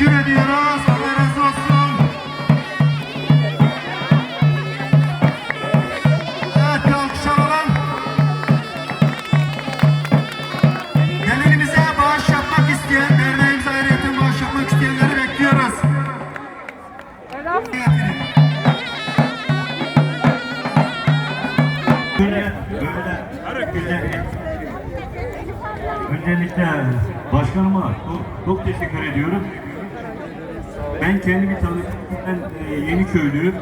teşekkür ediyoruz. Haberiniz olsun. Evet bir alkış alalım. Gelinimize bağış yapmak isteyen, derneğimize ayrıca bağış yapmak isteyenleri bekliyoruz. Böyle, böyle günleri Öncelikle başkanıma çok, çok teşekkür ediyorum. Ben kendimi tanıtayım. Ben e, Yeniköylüyüm.